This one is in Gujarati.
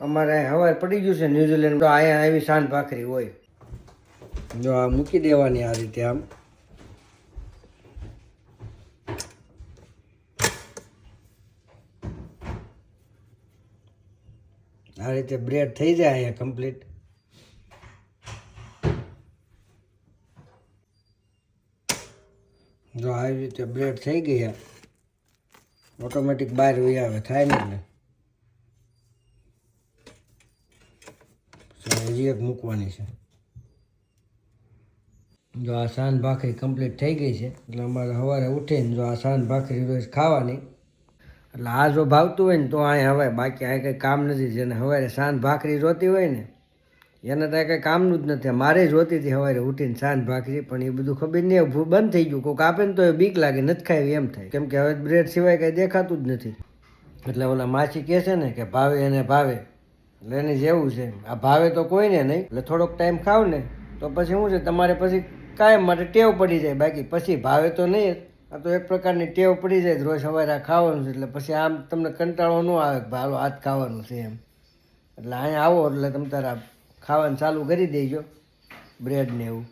અમારે હવે પડી ગયું છે ન્યુઝીલેન્ડ, તો અહીંયા આવી શાન ભાખરી હોય. જો આ મૂકી દેવાની આ રીતે આમ. આ રીતે બ્રેડ થઈ જાય અહીંયા કમ્પ્લીટ જો આવી રીતે બ્રેડ થઈ ગયા ઓટોમેટિક બહાર વહી આવે, થાય ને એટલે તો હજી એક મૂકવાની છે. જો આ સાંજ ભાખરી કમ્પ્લીટ થઈ ગઈ છે, એટલે અમારે સવારે ઉઠીને જો આ સાંજ ભાખરી રોજ ખાવાની. એટલે આ જો ભાવતું હોય ને તો અહીં હવે બાકી અહીં કંઈ કામ નથી, જેને સવારે સાંજ ભાખરી જોતી હોય ને, એને તો કંઈ કામનું જ નથી. મારે જોતી હતી સવારે ઉઠીને સાંજ ભાખરી, પણ એ બધું ખબર નહીં બંધ થઈ ગયું. કોઈક આપે ને તો એ બીક લાગે, નથી ખાવી એમ થાય. કેમ કે હવે બ્રેડ સિવાય કંઈ દેખાતું જ નથી. એટલે ઓલા માછી કહે છે ને કે ભાવે એને ભાવે. એટલે એને જેવું છે આ ભાવે તો કોઈને નહીં, એટલે થોડોક ટાઈમ ખાવ ને, તો પછી શું છે, તમારે પછી કાયમ માટે ટેવ પડી જાય. બાકી પછી ભાવે તો નહીં. આ તો એક પ્રકારની ટેવ પડી જાય રોજ સવારે આ ખાવાનું છે, એટલે પછી આમ તમને કંટાળો ન આવે કે ભાલો આજ ખાવાનું છે એમ. એટલે અહીંયા આવો, એટલે તમે તારા ખાવાનું ચાલુ કરી દેજો બ્રેડ ને એવું.